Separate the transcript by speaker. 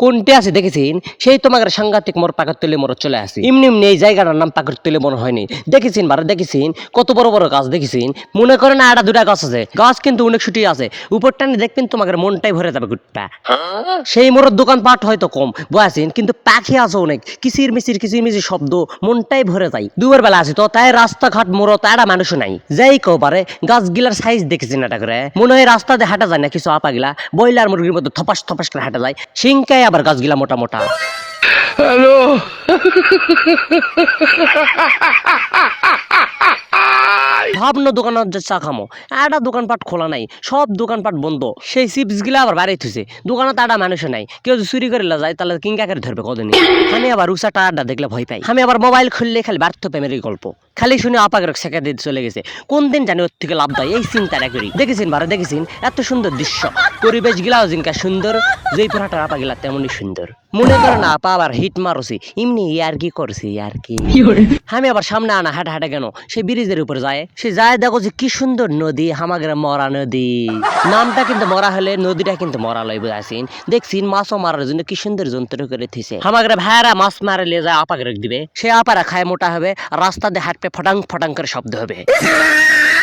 Speaker 1: কোনটি আছে দেখেছেন? সেই তোমাকে সাংঘাতিক মোর পাকর তুলে মোর চলে আসি। এমনি এমনি এই জায়গাটার নাম পাকর তুলে মনে হয়নি। দেখেছেন বারে, দেখেছেন? কত বড় বড় গাছ দেখেছেন? মনে করে না একটা দুটা গাছ আছে। গাছ কিন্তু অনেক ছুটি আছে। উপরটা দেখবেন তোমাকে মনটাই ভরে যাবে গুটটা। সেই মোড়ের দোকান পাট হয়তো কম বয়াছেন কিন্তু পাখি আছে অনেক। কিসির মিচির কিসির মিচির শব্দ মনটাই ভরে যায়। দুবার বেলা আছে তো, তাই রাস্তাঘাট মোড় তারা মানুষ নাই। যাই কেউ পারে, গাছগুলার সাইজ দেখেছেন এটা করে মনে হয় রাস্তা দিয়ে হাঁটা যায় না কিছু আপা গিলা। বইলার মুরগির মধ্যে থপাস থপাস করে হাঁটা যায়। সিংকাই আবার গাছগুলা মোটা মোটা। ভাবনো দোকানত যে চা খামো একটা দোকানপাট খোলা নাই সব দোকানপাট বন্ধ। সেই চিপসগুলা আবার বাড়াই থুছে দোকানত একটা মানুষ নাই। কেউ যদি চুরি করে যায় তাহলে কিংকা করে ধরবে কদিন? আমি আবার উষাটা আড্ডা দেখলে ভয় পাই। আমি আবার মোবাইল খুললে খালি ব্যর্থ প্রেমের গল্প। খালি শুনে আপাকে শেখা দিয়ে চলে গেছে। কোন দিন জানি ওর থেকে লাভ দেয়? এই চিন্তাটা করি। দেখেছেন বারে দেখেছেন? এত সুন্দর দৃশ্য। পরিবেশ গিলাও জিনকা সুন্দর যেই পড়াটা আপা গিলা তেমনই সুন্দর। মনে করে না আপা আবার হিট মারছি। এমনি ইয়ার কি করছি ইয়ার কি? আমি আবার সামনে আনা হাঁটা হাঁটা কেন? সে ব্রিজের উপরে যায়। সে যায় দেখো যে কি সুন্দর নদী হামাগের মরা নদী। নামটা কিন্তু মরা হলে নদীটা কিন্তু মরা লইব আসিন দেখছিন মাছও মারার জন্য কি সুন্দর যন্ত্র করে থিছে হামাগের ভাইরা মাছ মারে লিয়ে যায় আপাকে দিবে। সে আপারা খায় মোটা হবে আর রাস্তা দিয়ে হাঁটবে ফটাং ফটাং করে শব্দ হবে।